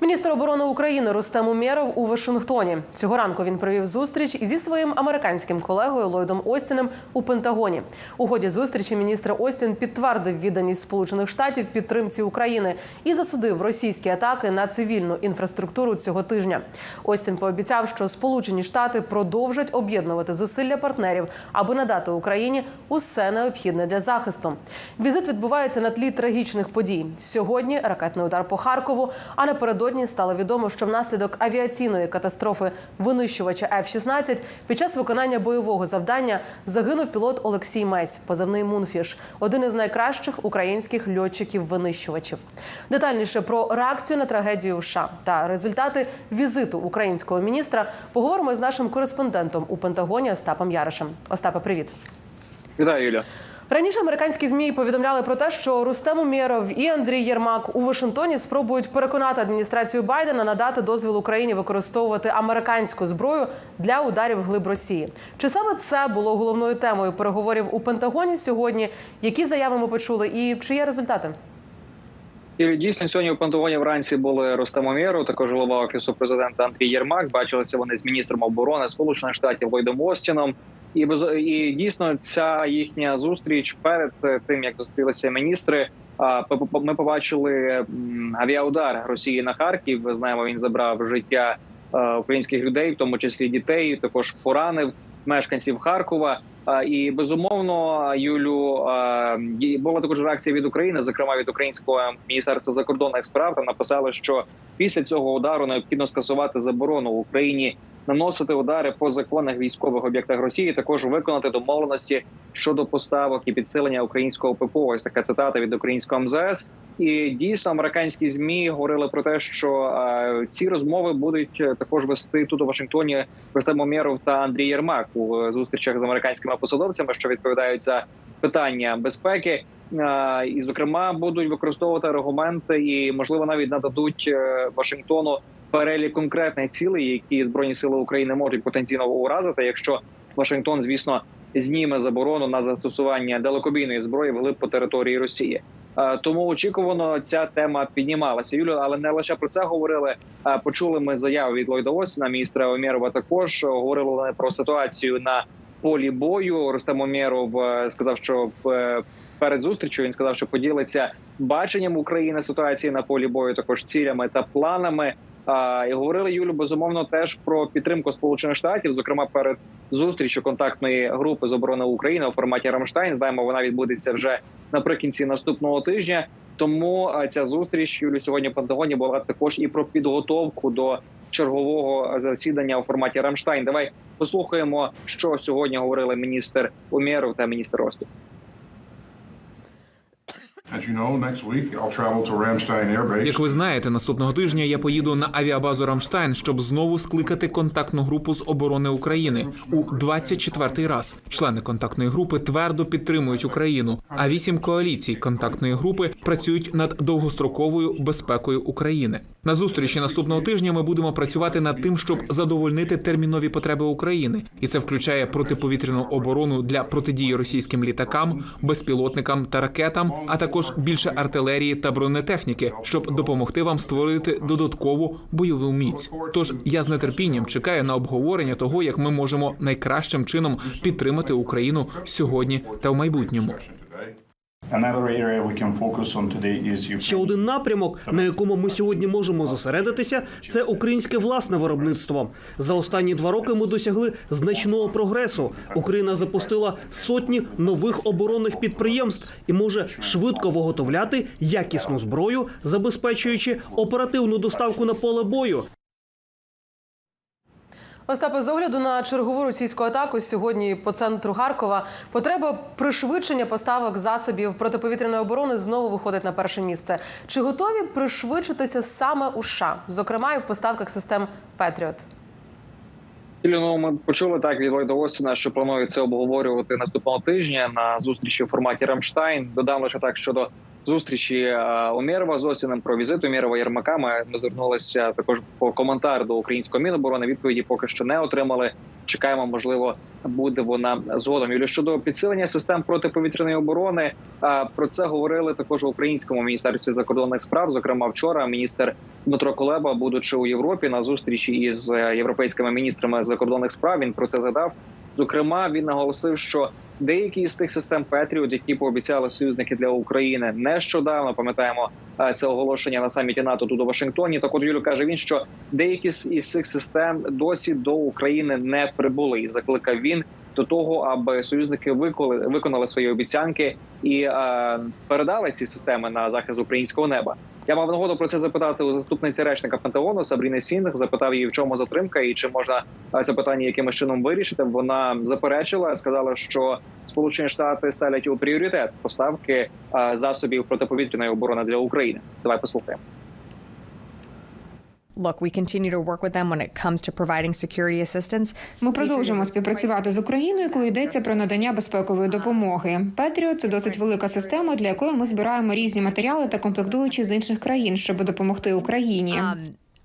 Міністр оборони України Рустем Умєров у Вашингтоні. Цього ранку він провів зустріч зі своїм американським колегою Ллойдом Остіним у Пентагоні. У ході зустрічі міністр Остін підтвердив відданість Сполучених Штатів підтримці України і засудив російські атаки на цивільну інфраструктуру цього тижня. Остін пообіцяв, що Сполучені Штати продовжать об'єднувати зусилля партнерів, аби надати Україні усе необхідне для захисту. Візит відбувається на тлі трагічних подій. Сьогодні ракетний удар по Харкову. А напередодні стало відомо, що внаслідок авіаційної катастрофи винищувача F-16 під час виконання бойового завдання загинув пілот Олексій Месь, позивний Мунфіш, один із найкращих українських льотчиків-винищувачів. Детальніше про реакцію на трагедію в США та результати візиту українського міністра поговоримо з нашим кореспондентом у Пентагоні Остапом Яришем. Остапе, привіт. Вітаю, Юля. Раніше американські змі повідомляли про те, що Рустем Умєров і Андрій Єрмак у Вашингтоні спробують переконати адміністрацію Байдена надати дозвіл Україні використовувати американську зброю для ударів глиб Росії. Чи саме це було головною темою переговорів у Пентагоні сьогодні? Які заяви ми почули, і чи є результати? І дійсно сьогодні у Пентагоні вранці були Рустем Омєров, також голова офісу президента Андрій Єрмак. Бачилися вони з міністром оборони Сполучених Штатів Ллойдом Остіном. І без і дійсно ця їхня зустріч перед тим як зустрілися міністри. ми побачили авіаудар Росії на Харків. Ми знаємо, він забрав життя українських людей, в тому числі дітей. Також поранив мешканців Харкова. І безумовно, Юлю була також реакція від України, зокрема від українського міністерства закордонних справ. Там написали, що після цього удару необхідно скасувати заборону в Україні наносити удари по законних військових об'єктах Росії. Також виконати домовленості щодо поставок і підсилення українського ППО. Ось така цитата від українського МЗС. І дійсно американські змі говорили про те, що е, ці розмови будуть також вести тут у Вашингтоні Рустем Омєров та Андрій Єрмак у зустрічах з американськими посадовцями, що відповідають за питання безпеки. І, зокрема, будуть використовувати аргументи і можливо навіть нададуть Вашингтону перелік конкретних цілей, які збройні сили України можуть потенційно уразити, якщо Вашингтон, звісно, зніме заборону на застосування далекобійної зброї вглиб по території Росії. Тому очікувано ця тема піднімалася. Юлю, але не лише про це говорили. Почули ми заяву від Ллойда Осіна, міністра Омєрова. Також говорили про ситуацію на полі бою. Рустем Омєров е, сказав, що е, перед зустрічю він сказав, що поділиться баченням України ситуації на полі бою, також цілями та планами. І говорили Юлю безумовно теж про підтримку Сполучених Штатів, зокрема перед зустрічю контактної групи з оборони України у форматі Рамштайн. Знаємо, вона відбудеться вже наприкінці наступного тижня. Тому ця зустріч Юлю сьогодні в Пентагоні була також і про підготовку до чергового засідання у форматі Рамштайн. Давай послухаємо, що сьогодні говорили міністр Умєров та міністр Ростов. Як ви знаєте, наступного тижня я поїду на авіабазу Рамштайн, щоб знову скликати контактну групу з оборони України у 24-й раз. Члени контактної групи твердо підтримують Україну. А вісім коаліцій контактної групи працюють над довгостроковою безпекою України. На зустрічі наступного тижня ми будемо працювати над тим, щоб задовольнити термінові потреби України, і це включає протиповітряну оборону для протидії російським літакам, безпілотникам та ракетам, а також більше артилерії та бронетехніки, щоб допомогти вам створити додаткову бойову міць. Тож я з нетерпінням чекаю на обговорення того, як ми можемо найкращим чином підтримати Україну сьогодні та в майбутньому. Ще один напрямок, на якому ми сьогодні можемо зосередитися, це українське власне виробництво. За останні два роки ми досягли значного прогресу. Україна запустила сотні нових оборонних підприємств і може швидко виготовляти якісну зброю, забезпечуючи оперативну доставку на поле бою. Остапе, з огляду на чергову російську атаку сьогодні по центру Харкова потреба пришвидшення поставок засобів протиповітряної оборони знову виходить на перше місце. Чи готові пришвидшитися саме у США, зокрема і в поставках систем Петріот? Ну, ми почули так від Ллойда Остіна, що планує це обговорювати наступного тижня на зустрічі в форматі Рамштайн. Додам лише так щодо зустрічі Умєрова з Осіним про візит Умєрова Єрмака. Ми звернулися також по коментар до українського міноборони. Відповіді поки що не отримали. Чекаємо, можливо, буде вона згодом. Юлі щодо підсилення систем протиповітряної оборони. Про це говорили також у українському міністерстві закордонних справ. Зокрема, вчора міністр Дмитро Колеба, будучи у Європі на зустрічі із е, європейськими міністрами закордонних справ, він про це згадав. Зокрема, він наголосив, що деякі з тих систем Петріот, які пообіцяли союзники для України, нещодавно пам'ятаємо е, це оголошення на саміті НАТО тут у Вашингтоні. Так от Юлю каже він, що деякі із цих систем досі до України не прибули, і закликав він до того, аби союзники виконали, виконали свої обіцянки і е, передали ці системи на захист українського неба. Я мав нагоду про це запитати у заступниці речника Пентагону Сабріни Сінг. Запитав її, в чому затримка і чи можна це питання якимось чином вирішити. Вона заперечила, сказала, що Сполучені Штати ставлять у пріоритет поставки засобів протиповітряної оборони для України. Давай послухаємо. Ми продовжуємо співпрацювати з Україною, коли йдеться про надання безпекової допомоги. Петріот це досить велика система, для якої ми збираємо різні матеріали та комплектуючі з інших країн, щоб допомогти Україні. Um,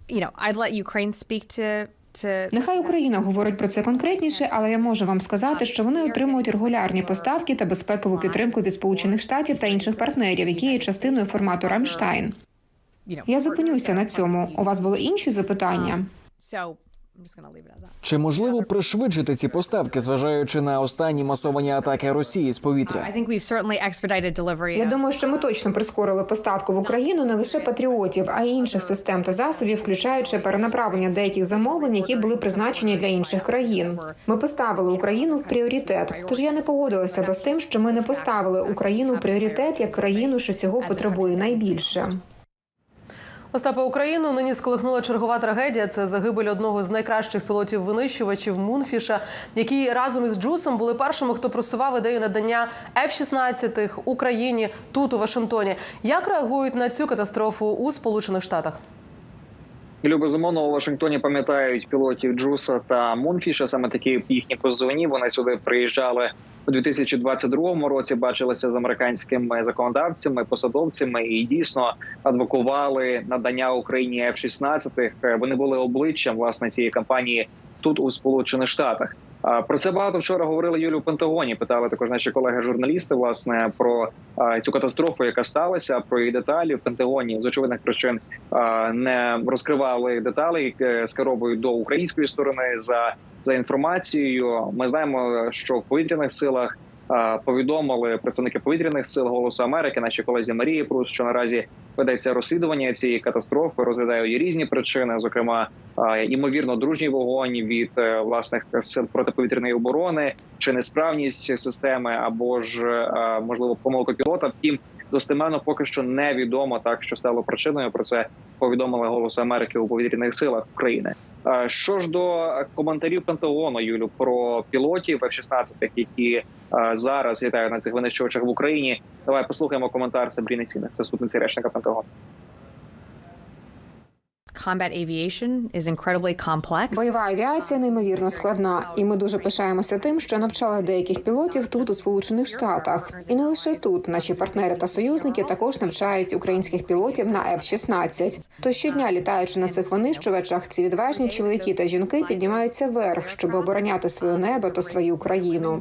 you know, I'd let Ukraine speak to to Нехай Україна говорить про це конкретніше, але я можу вам сказати, що вони отримують регулярні поставки та безпекову підтримку від Сполучених Штатів та інших партнерів, які є частиною формату Рамштайн. Я зупинюся на цьому. У вас були інші запитання? That. Чи можливо пришвидшити ці поставки, зважаючи на останні масовані атаки Росії з повітря? Я думаю, що ми точно прискорили поставку в Україну не лише патріотів, а й інших систем та засобів, включаючи перенаправлення деяких замовлень, які були призначені для інших країн. Ми поставили Україну в пріоритет. Тож я не погодилася би з тим, що ми не поставили Україну в пріоритет як країну, що цього потребує найбільше. Остапа Україну нині сколихнула чергова трагедія. Це загибель одного з найкращих пілотів винищувачів Мунфіша, які разом із Джусом були першими, хто просував ідею надання F-16 Україні тут у Вашингтоні. Як реагують на цю катастрофу у Сполучених Штатах? Ілю, безумовно, у Вашингтоні пам'ятають пілотів Джуса та Мунфіша. Саме такі їхні позивні. Вони сюди приїжджали у 2022 році. Бачилися з американськими законодавцями, посадовцями і дійсно адвокували надання Україні F-16. Вони були обличчям власне цієї кампанії тут у Сполучених Штатах. Про це багато вчора говорили Юлю в Пентагоні. Питали також наші колеги-журналісти власне про цю катастрофу, яка сталася, про її деталі в Пентагоні з очевидних причин не розкривали деталі, е, скеровують до української сторони за, за інформацією. Ми знаємо, що в повітряних силах. Повідомили представники повітряних сил Голосу Америки, наші колезі Марії Прус, що наразі ведеться розслідування цієї катастрофи, розглядають її різні причини, зокрема ймовірно, дружній вогонь від е, власних сил протиповітряної оборони чи несправність системи, або ж е, можливо помилка пілота. Втім, достеменно поки що невідомо так, що стало причиною. Про це повідомили голос Америки у повітряних силах України. Е, Що ж до коментарів Пентагону, Юлю, про пілотів F-16, які е, зараз літають на цих винищувачах в Україні. Давай послухаємо коментар Сабріни Сінек, заступниці речника Пентагону. Бойова авіація неймовірно складна, і ми дуже пишаємося тим, що навчали деяких пілотів тут у Сполучених Штатах. І не лише тут наші партнери та союзники також навчають українських пілотів на F-16. То щодня, літаючи на цих винищувачах, ці відважні чоловіки та жінки піднімаються вверх, щоб обороняти своє небо та свою країну.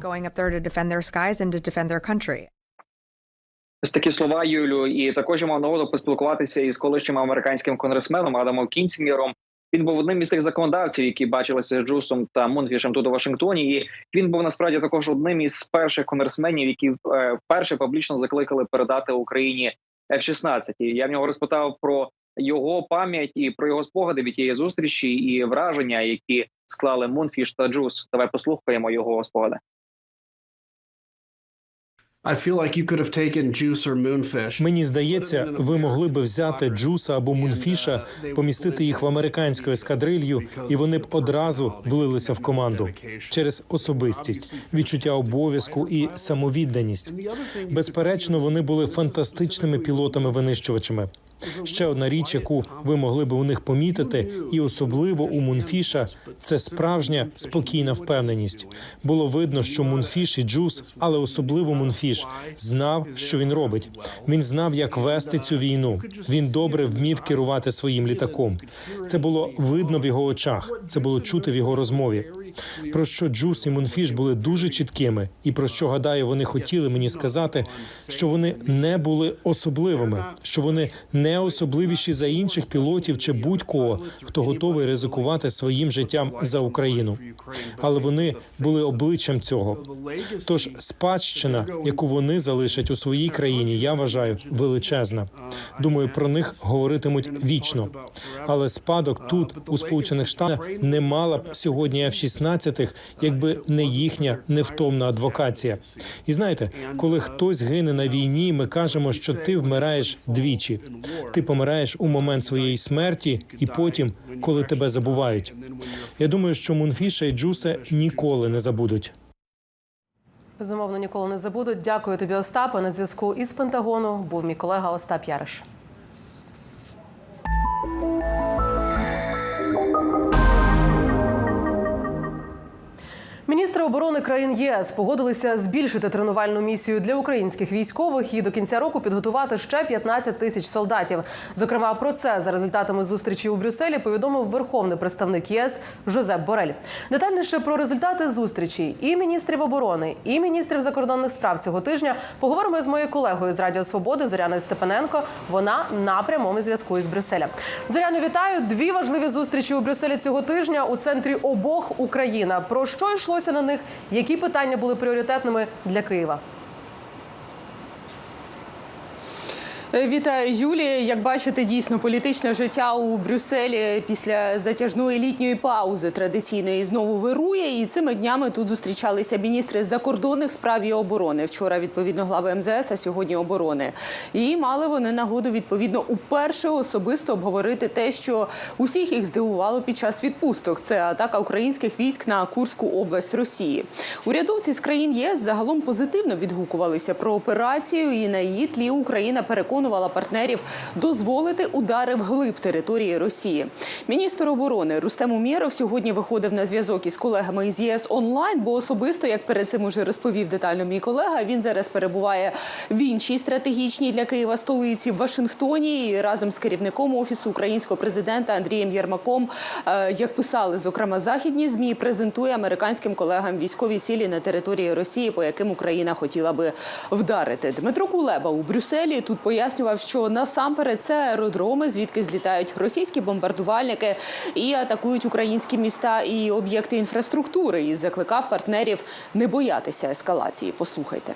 Ось такі слова Юлю, і також я мав нагоду поспілкуватися із колишнім американським конгресменом Адамом Кінцміром. Він був одним із тих законодавців, які бачилися з Джусом та Мунфішем тут у Вашингтоні. І він був насправді також одним із перших конгресменів, які е, вперше публічно закликали передати Україні F-16. І я в нього розпитав про його пам'ять і про його спогади від тієї зустрічі і враження, які склали Мунфіш та Джус. Давай послухаємо його спогади. Мені здається, ви могли би взяти Джуса або Мунфіша, помістити їх в американську ескадрилью, і вони б одразу влилися в команду через особистість, відчуття обов'язку і самовідданість. Безперечно, вони були фантастичними пілотами-винищувачами. Ще одна річ, яку ви могли би у них помітити, і особливо у Мунфіша, це справжня спокійна впевненість. Було видно, що Мунфіш і Джус, але особливо Мунфіш, знав, що він робить. Він знав, як вести цю війну. Він добре вмів керувати своїм літаком. Це було видно в його очах, це було чути в його розмові. Про що Джус і Мунфіш були дуже чіткими, і про що гадаю, вони хотіли мені сказати, що вони не були особливими, що вони не особливіші за інших пілотів чи будь-кого, хто готовий ризикувати своїм життям за Україну. Але вони були обличчям цього. Тож спадщина, яку вони залишать у своїй країні, я вважаю величезна. Думаю, про них говоритимуть вічно. Але спадок тут, у Сполучених Штатах, не мала б сьогодні F-16, якби не їхня невтомна адвокація. І знаєте, коли хтось гине на війні, ми кажемо, що ти вмираєш двічі. Ти помираєш у момент своєї смерті, і потім, коли тебе забувають. Я думаю, що Мунфіша і Джусе ніколи не забудуть. Безумовно, ніколи не забудуть. Дякую тобі, Остапе. На зв'язку із Пентагону був мій колега Остап Яриш. Оборони країн ЄС погодилися збільшити тренувальну місію для українських військових і до кінця року підготувати ще 15 тисяч солдатів. Зокрема, про це за результатами зустрічі у Брюсселі повідомив верховний представник ЄС Жозеп Борель. Детальніше про результати зустрічі і міністрів оборони, і міністрів закордонних справ цього тижня поговоримо з моєю колегою з Радіо Свободи Зоряною Степаненко. Вона на прямому зв'язку із Брюсселя. Зоряно, вітаю. Дві важливі зустрічі у Брюсселі цього тижня у центрі обох Україна. Про що йшлося на них? Які питання були пріоритетними для Києва? Е, Вітаю, Юлія. Як бачите, дійсно політичне життя у Брюсселі після затяжної літньої паузи традиційної знову вирує. І цими днями тут зустрічалися міністри закордонних справ і оборони. Вчора відповідно глави МЗС, а сьогодні оборони. І мали вони нагоду відповідно уперше особисто обговорити те, що усіх їх здивувало під час відпусток. Це атака українських військ на Курську область Росії. Урядовці з країн ЄС загалом позитивно відгукувалися про операцію, і на її тлі Україна переконувала партнерів дозволити удари вглиб території Росії. Міністр оборони Рустем Умєров сьогодні виходив на зв'язок із колегами із ЄС онлайн, бо особисто, як перед цим уже розповів детально мій колега, він зараз перебуває в іншій стратегічній для Києва столиці в Вашингтоні і разом з керівником офісу українського президента Андрієм Єрмаком, е, як писали зокрема західні змі, презентує американським колегам військові цілі на території Росії, по яким Україна хотіла би вдарити. Дмитро Кулеба у Брюсселі тут пояснював, що насамперед це аеродроми, звідки злітають російські бомбардувальники і атакують українські міста і об'єкти інфраструктури. І закликав партнерів не боятися ескалації. Послухайте.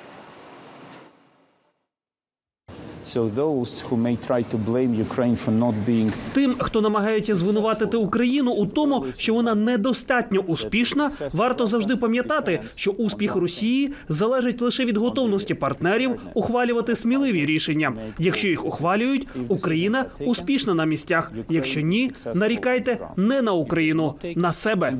Тим, хто намагається звинуватити Україну у тому, що вона недостатньо успішна, варто завжди пам'ятати, що успіх Росії залежить лише від готовності партнерів ухвалювати сміливі рішення. Якщо їх ухвалюють, Україна успішна на місцях. Якщо ні, нарікайте не на Україну, на себе.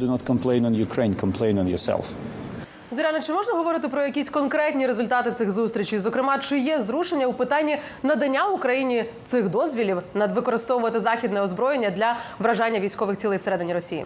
Зоряна, чи можна говорити про якісь конкретні результати цих зустрічей? Зокрема, чи є зрушення у питанні надання Україні цих дозвілів над використовувати західне озброєння для вражання військових цілей всередині Росії?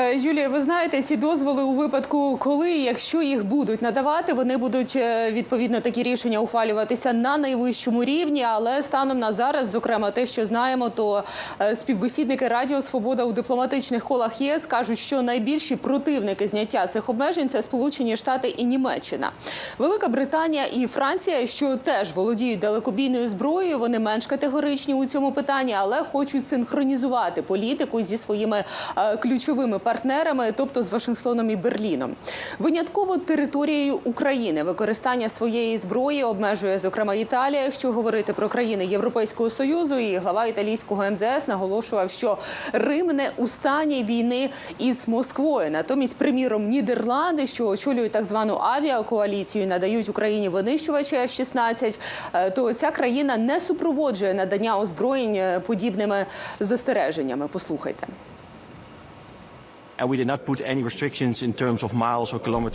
Юлія, ви знаєте, ці дозволи у випадку, коли якщо їх будуть надавати, вони будуть е, відповідно такі рішення ухвалюватися на найвищому рівні. Але станом на зараз, зокрема, те, що знаємо, то е, співбесідники Радіо Свобода у дипломатичних колах ЄС кажуть, що найбільші противники зняття цих обмежень це Сполучені Штати і Німеччина, Велика Британія і Франція, що теж володіють далекобійною зброєю. Вони менш категоричні у цьому питанні, але хочуть синхронізувати політику зі своїми е, ключовими партнерами, тобто з Вашингтоном і Берліном. Винятково територією України використання своєї зброї обмежує зокрема Італія. Якщо говорити про країни Європейського союзу, і глава італійського МЗС наголошував, що Рим не у стані війни із Москвою. Натомість, приміром, Нідерланди, що очолюють так звану авіакоаліцію, надають Україні винищувачі F-16, е, то ця країна не супроводжує надання озброєнь е, подібними застереженнями. Послухайте.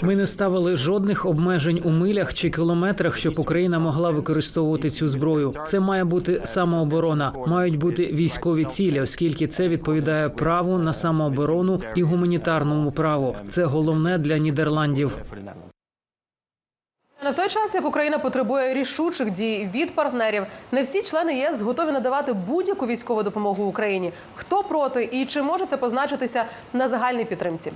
Ми не ставили жодних обмежень у милях чи кілометрах, щоб Україна могла використовувати цю зброю. Це має бути самооборона, мають бути військові цілі, оскільки це відповідає праву на самооборону і гуманітарному праву. Це головне для Нідерландів. В той час, як Україна потребує рішучих дій від партнерів, не всі члени ЄС готові надавати будь-яку військову допомогу Україні. Хто проти і чи може це позначитися на загальній підтримці? Е,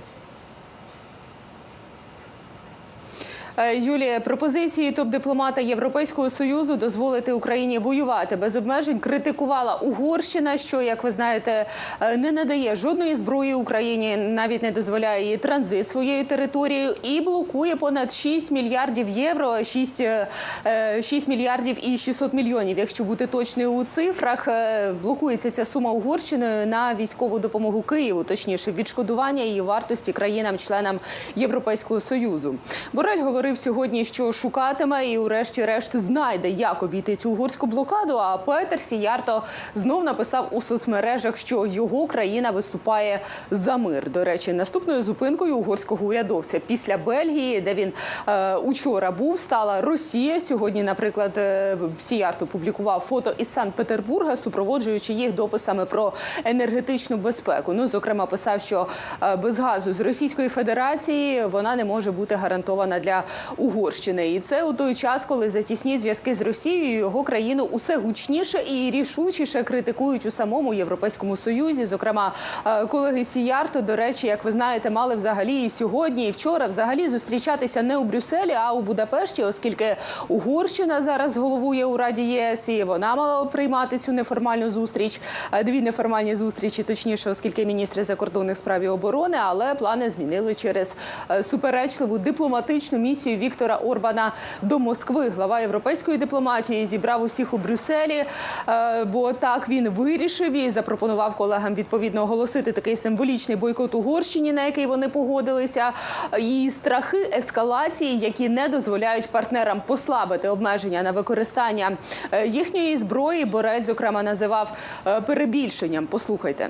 Юлія, пропозиції топ-дипломата Європейського союзу дозволити Україні воювати без обмежень критикувала Угорщина, що, як ви знаєте, е, не надає жодної зброї Україні, навіть не дозволяє її транзит своєю територією і блокує понад 6 мільярдів євро, 6, е, е, 6 мільярдів і 600 мільйонів. Якщо бути точною у цифрах, е, блокується ця сума Угорщиною на військову допомогу Києву, точніше, відшкодування її вартості країнам-членам Європейського союзу. Борель говорив сьогодні, що шукатиме і, урешті-решт, знайде, як обійти цю угорську блокаду. А Петер Сіярто знов написав у соцмережах, що його країна виступає за мир. До речі, наступною зупинкою угорського урядовця після Бельгії, де він е, учора був, стала Росія. Сьогодні, наприклад, е, Сіярто публікував фото із Санкт-Петербурга, супроводжуючи їх дописами про енергетичну безпеку. Ну, зокрема, писав, що е, без газу з Російської Федерації вона не може бути гарантована для Угорщини. І це у той час, коли затісні зв'язки з Росією його країну усе гучніше і рішучіше критикують у самому Європейському Союзі. Зокрема, е, колеги Сіярто, до речі, як ви знаєте, мали взагалі і сьогодні, і вчора взагалі зустрічатися не у Брюсселі, а у Будапешті, оскільки Угорщина зараз головує у Раді ЄС, і вона мала приймати цю неформальну зустріч. Е, Дві неформальні зустрічі, точніше, оскільки міністри закордонних справ і оборони, але плани змінили через е, суперечливу дипломатичну місію Віктора Орбана до Москви. Глава європейської дипломатії зібрав усіх у Брюсселі, е, бо так він вирішив і запропонував колегам відповідно оголосити такий символічний бойкот Угорщині, на який вони погодилися. І страхи ескалації, які не дозволяють партнерам послабити обмеження на використання е, їхньої зброї. Борель, зокрема, називав е, перебільшенням. Послухайте.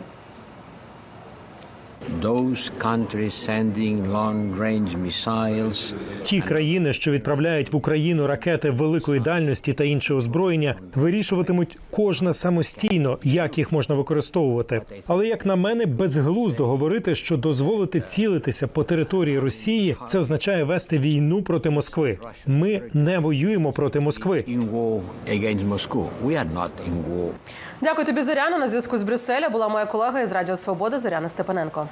Ті країни, що відправляють в Україну ракети великої дальності та інше озброєння, вирішуватимуть кожна самостійно, як їх можна використовувати. Але як на мене, безглуздо говорити, що дозволити цілитися по території Росії, це означає вести війну проти Москви. Ми не воюємо проти Москви. Дякую тобі, Зоряна. На зв'язку з Брюсселя була моя колега із Радіо Свобода Зоряна Степаненко.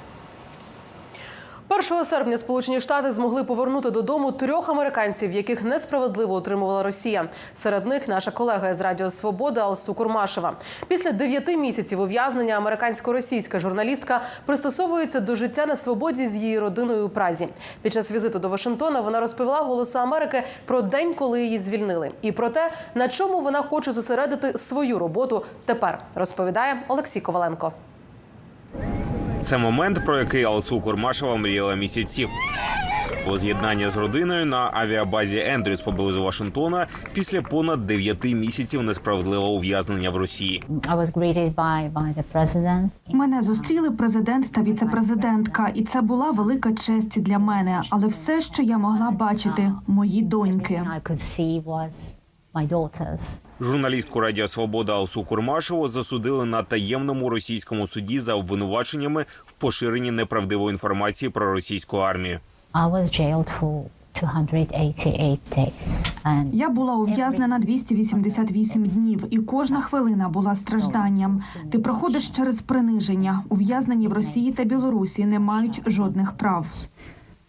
1 серпня Сполучені Штати змогли повернути додому трьох американців, яких несправедливо утримувала Росія. Серед них наша колега з Радіо Свобода Алсу Курмашева. Після дев'яти місяців ув'язнення американсько-російська журналістка пристосовується до життя на свободі з її родиною у Празі. Під час візиту до Вашингтона вона розповіла голосу Америки про день, коли її звільнили, і про те, на чому вона хоче зосередити свою роботу тепер. Розповідає Олексій Коваленко. Це момент, про який Алсу Курмашева мріяла місяців. Воз'єднання з родиною на авіабазі Ендрюс поблизу Вашингтона після понад дев'яти місяців несправедливого ув'язнення в Росії. Мене зустріли президент та віцепрезидентка, і це була велика честь для мене. Але все, що я могла бачити, мої доньки. My daughters. Журналістку Радіо Свобода Алсу Курмашеву засудили на таємному російському суді за обвинуваченнями в поширенні неправдивої інформації про російську армію. I was jailed for 288 days. And Я була ув'язнена 288 днів, і кожна хвилина була стражданням. Ти проходиш через приниження. Ув'язнені в Росії та Білорусі не мають жодних прав.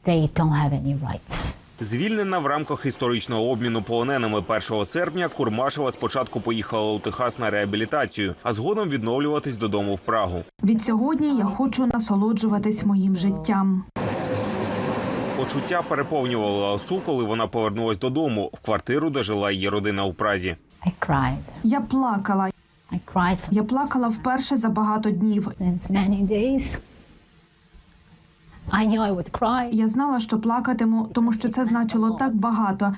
they don't have any rights. Звільнена в рамках історичного обміну полоненими 1 серпня, Курмашева спочатку поїхала у Техас на реабілітацію, а згодом відновлюватись додому в Прагу. Від сьогодні я хочу насолоджуватись моїм життям. Почуття переповнювало Алсу, коли вона повернулась додому в квартиру, де жила її родина у Празі. I. Я плакала. I Я плакала вперше за багато днів. I. Я знала, що плакатиму, тому що це значило так багато.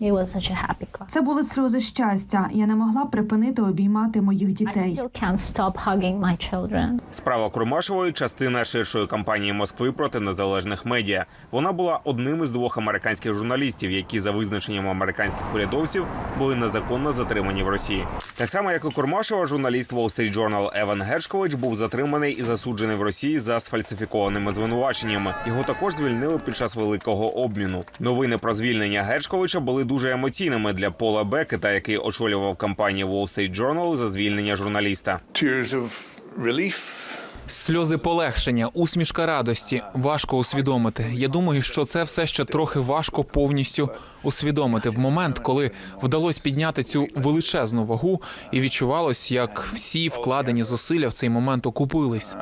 It was such a happy cry. Це були сльози щастя. Я не могла припинити обіймати моїх дітей. Still can't stop hugging my children. Справа Курмашової частина ширшої кампанії Москви проти незалежних медіа. Вона була одним із двох американських журналістів, які за визначенням американських урядовців були незаконно затримані в Росії. Так само, як і Курмашова, журналіст Wall Street Journal Еван Гершкович був затриманий і засуджений в Росії за сфальсифікованими звинуваченнями. Його також звільнили під час великого обміну. Новини про звільнення Гершковича були дуже емоційними для Пола Бекета, який очолював кампанію Wall Street Journal за звільнення журналіста. Tears of relief. Сльози полегшення, усмішка радості. Важко усвідомити. Я думаю, що це все ще трохи важко повністю усвідомити в момент, коли вдалося підняти цю величезну вагу, і відчувалось, як всі вкладені зусилля в цей момент окупились.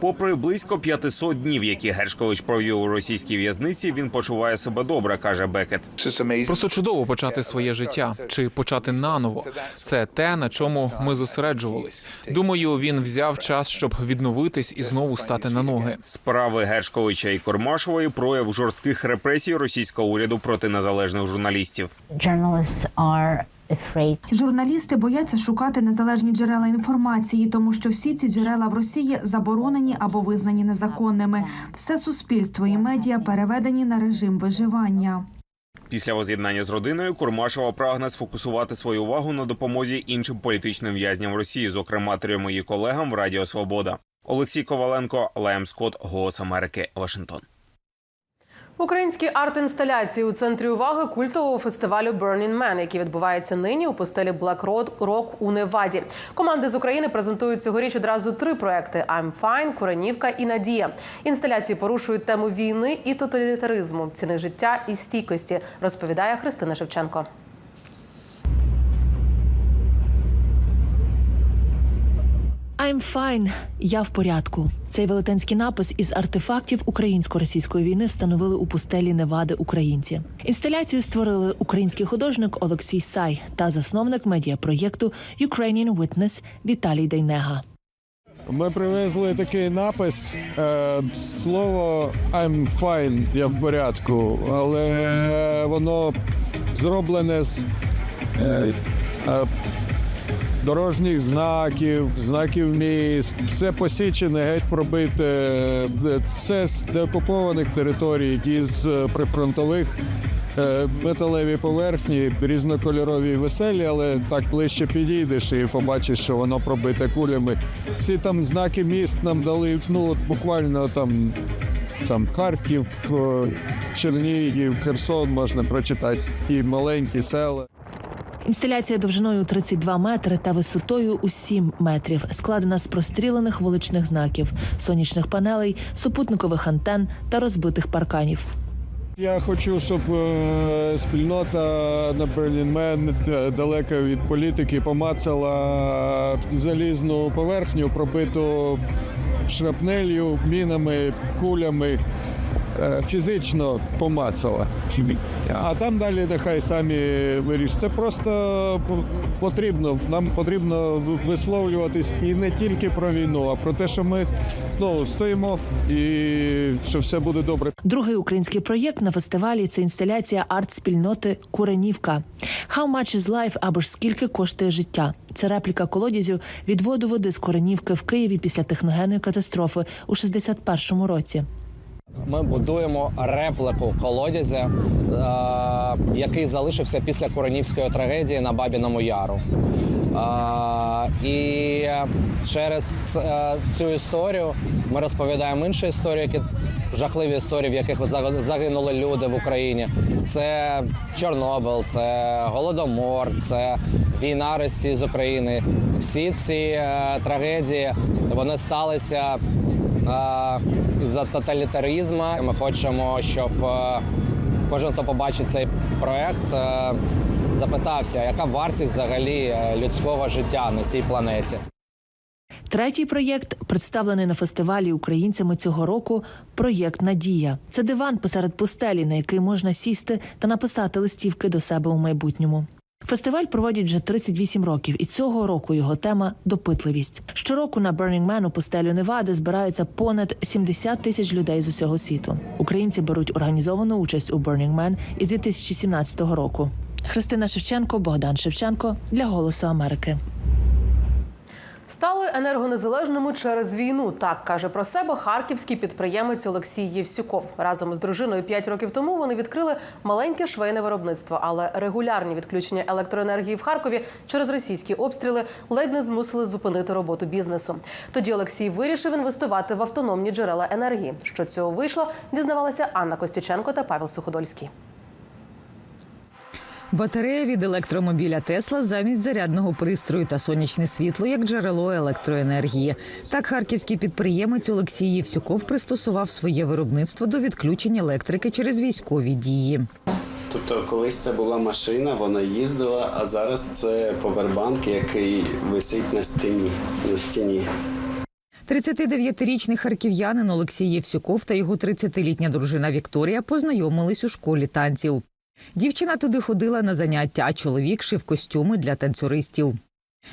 Попри близько 500 днів, які Гершкович провів у російській в'язниці, він почуває себе добре, каже Бекет. Просто чудово почати своє життя чи почати наново. Це те, на чому ми зосереджувались. Думаю, він взяв час, щоб відновитись і знову стати на ноги. Справи Гершковича і Кормашової прояв жорстких репресій російського уряду проти незалежних журналістів. Журналісти бояться шукати незалежні джерела інформації, тому що всі ці джерела в Росії заборонені або визнані незаконними. Все суспільство і медіа переведені на режим виживання. Після воз'єднання з родиною Курмашова прагне сфокусувати свою увагу на допомозі іншим політичним в'язням Росії, зокрема трьом її колегам в Радіо Свобода. Олексій Коваленко, Лаєм Скотт, Голос Америки, Вашингтон. Українські арт-інсталяції у центрі уваги культового фестивалю Burning Man, який відбувається нині у постелі Black Rock у Неваді. Команди з України презентують цьогоріч одразу три проекти: I'm Fine, Куренівка і Надія. Інсталяції порушують тему війни і тоталітаризму, ціни життя і стійкості, розповідає Христина Шевченко. I'm fine. Я в порядку. Цей велетенський напис із артефактів українсько-російської війни встановили у пустелі Невади українці. Інсталяцію створили український художник Олексій Сай та засновник медіапроєкту Ukrainian Witness Віталій Дейнега. Ми привезли такий напис. е, Слово I'm fine, я в порядку, але воно зроблене з е, е, дорожніх знаків, знаків міст. Все посічене, геть пробите. Це з деокупованих територій, які з е, прифронтових. Е, Металеві поверхні, різнокольорові веселі, але так ближче підійдеш і побачиш, що воно пробите кулями. Всі там знаки міст нам дали, ну от буквально там, там Харків, е, Чернігів, Херсон можна прочитати, і маленькі села. Інсталяція довжиною 32 метри та висотою у 7 метрів складена з прострілених вуличних знаків, сонячних панелей, супутникових антен та розбитих парканів. Я хочу, щоб е, спільнота на е, далека від політики помацала залізну поверхню, пробиту шрапнелью, мінами, кулями. Е, Фізично помацала. А там далі нехай самі вирішать. Це просто потрібно. Нам потрібно висловлюватись і не тільки про війну, а про те, що ми ну, стоїмо і що все буде добре. Другий український проєкт на фестивалі це інсталяція арт-спільноти Куренівка. How much is life або ж скільки коштує життя. Це репліка колодязю відводу води з Куренівки в Києві після техногенної катастрофи у 61-му році. Ми будуємо реплику колодязя, е, який залишився після Коронівської трагедії на Бабіному Яру. Е, і через е, цю історію ми розповідаємо інші історії, які жахливі історії, в яких загинули люди в Україні. Це Чорнобиль, це Голодомор, це війна Росії з України. Всі ці е, трагедії вони сталися за тоталітаризму. Ми хочемо, щоб е, кожен, хто побачить цей проект, е, запитався, яка вартість взагалі е, людського життя на цій планеті. Третій проєкт, представлений на фестивалі українцями цього року, проєкт Надія. Це диван посеред пустелі, на який можна сісти та написати листівки до себе у майбутньому. Фестиваль проводять вже 38 років, і цього року його тема допитливість. Щороку на Burning Man у пустелю Невади збираються понад 70 тисяч людей з усього світу. Українці беруть організовану участь у Burning Man із 2017 року. Христина Шевченко, Богдан Шевченко для Голосу Америки. Стали енергонезалежними через війну. Так каже про себе харківський підприємець Олексій Євсюков. Разом з дружиною 5 років тому вони відкрили маленьке швейне виробництво, але регулярні відключення електроенергії в Харкові через російські обстріли ледь не змусили зупинити роботу бізнесу. Тоді Олексій вирішив інвестувати в автономні джерела енергії. Що цього вийшло, дізнавалася Анна Костюченко та Павел Суходольський. Батарея від електромобіля Тесла замість зарядного пристрою та сонячне світло як джерело електроенергії. Так харківський підприємець Олексій Євсюков пристосував своє виробництво до відключення електрики через військові дії. Тобто, колись це була машина, вона їздила, а зараз це повербанк, який висить на стіні. На стіні. 39-річний харків'янин Олексій Євсюков та його 30-літня дружина Вікторія познайомились у школі танців. Дівчина туди ходила на заняття, а чоловік шив костюми для танцюристів.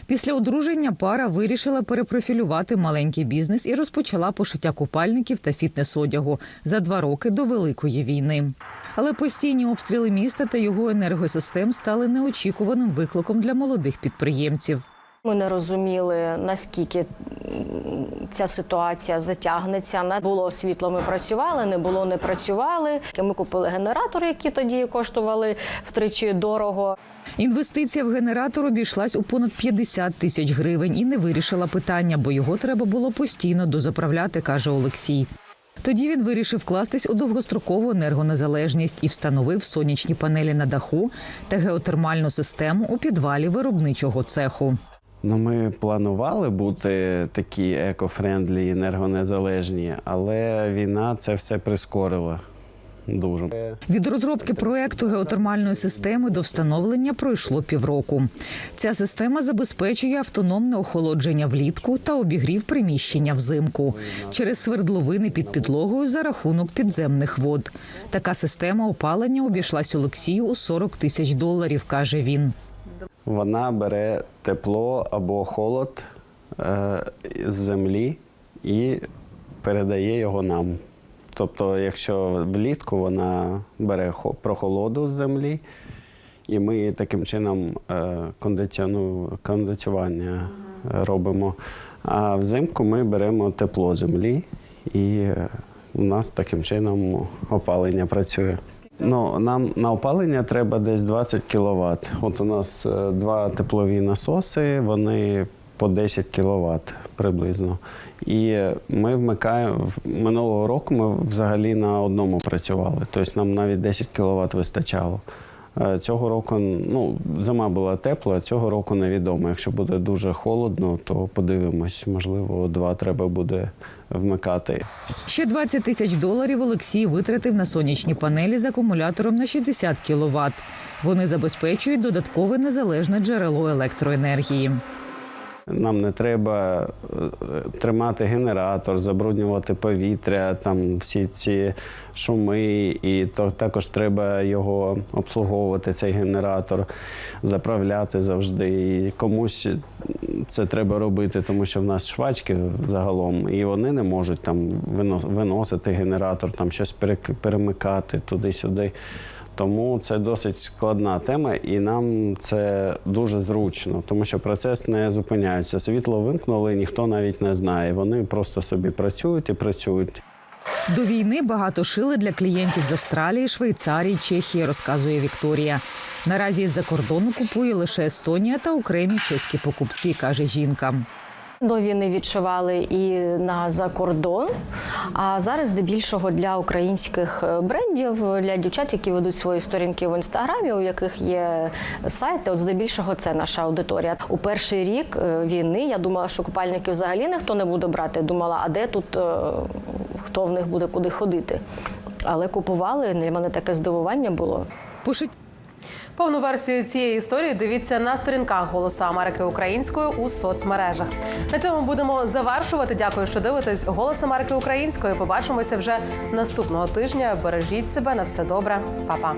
Після одруження пара вирішила перепрофілювати маленький бізнес і розпочала пошиття купальників та фітнес-одягу за два роки до великої війни. Але постійні обстріли міста та його енергосистем стали неочікуваним викликом для молодих підприємців. Ми не розуміли, наскільки ця ситуація затягнеться. Не було світло, ми працювали, не було, не працювали. Ми купили генератори, які тоді коштували втричі дорого. Інвестиція в генератор обійшлась у понад 50 тисяч гривень і не вирішила питання, бо його треба було постійно дозаправляти, каже Олексій. Тоді він вирішив вкластись у довгострокову енергонезалежність і встановив сонячні панелі на даху та геотермальну систему у підвалі виробничого цеху. Ну, ми планували бути такі екофрендлі, енергонезалежні, але війна це все прискорила дуже. Від розробки проекту геотермальної системи до встановлення пройшло півроку. Ця система забезпечує автономне охолодження влітку та обігрів приміщення взимку через свердловини під підлогою за рахунок підземних вод. Така система опалення обійшлась Олексію у 40 тисяч доларів, каже він. Вона бере тепло або холод е, з землі і передає його нам. Тобто, якщо влітку вона бере прохолоду з землі, і ми таким чином е, кондиціювання е, робимо. А взимку ми беремо тепло землі, і е, у нас таким чином опалення працює. Ну, нам на опалення треба десь 20 кВт. От у нас е, два теплові насоси, вони по 10 кВт приблизно. І ми вмикаємо минулого року. Ми взагалі на одному працювали. Тобто нам навіть 10 кВт вистачало. Е, Цього року ну, зима була тепла, цього року невідомо. Якщо буде дуже холодно, то подивимось, можливо, два треба буде вмикати. Ще 20 тисяч доларів Олексій витратив на сонячні панелі з акумулятором на 60 кВт. Вони забезпечують додаткове незалежне джерело електроенергії. Нам не треба е, тримати генератор, забруднювати повітря, там всі ці шуми, і то також треба його обслуговувати, цей генератор, заправляти завжди. І комусь це треба робити, тому що в нас швачки загалом, і вони не можуть там виносити генератор, там щось перемикати туди-сюди. Тому це досить складна тема, і нам це дуже зручно, тому що процес не зупиняється. Світло вимкнули, ніхто навіть не знає. Вони просто собі працюють і працюють. До війни багато шили для клієнтів з Австралії, Швейцарії, Чехії, розказує Вікторія. Наразі з-за кордону купує лише Естонія та окремі чеські покупці, каже жінка. До війни відшивали і на закордон. А зараз здебільшого для українських е, брендів, для дівчат, які ведуть свої сторінки в інстаграмі, у яких є сайти. От здебільшого це наша аудиторія. У перший рік е, війни я думала, що купальників взагалі ніхто не буде брати. Думала, а де тут е, хто в них буде куди ходити. Але купували. Для мене таке здивування було. Пишуть Повну версію цієї історії дивіться на сторінках Голосу Америки українською у соцмережах. На цьому будемо завершувати. Дякую, що дивитесь Голос Америки українською. Побачимося вже наступного тижня. Бережіть себе на все добре, Па-па.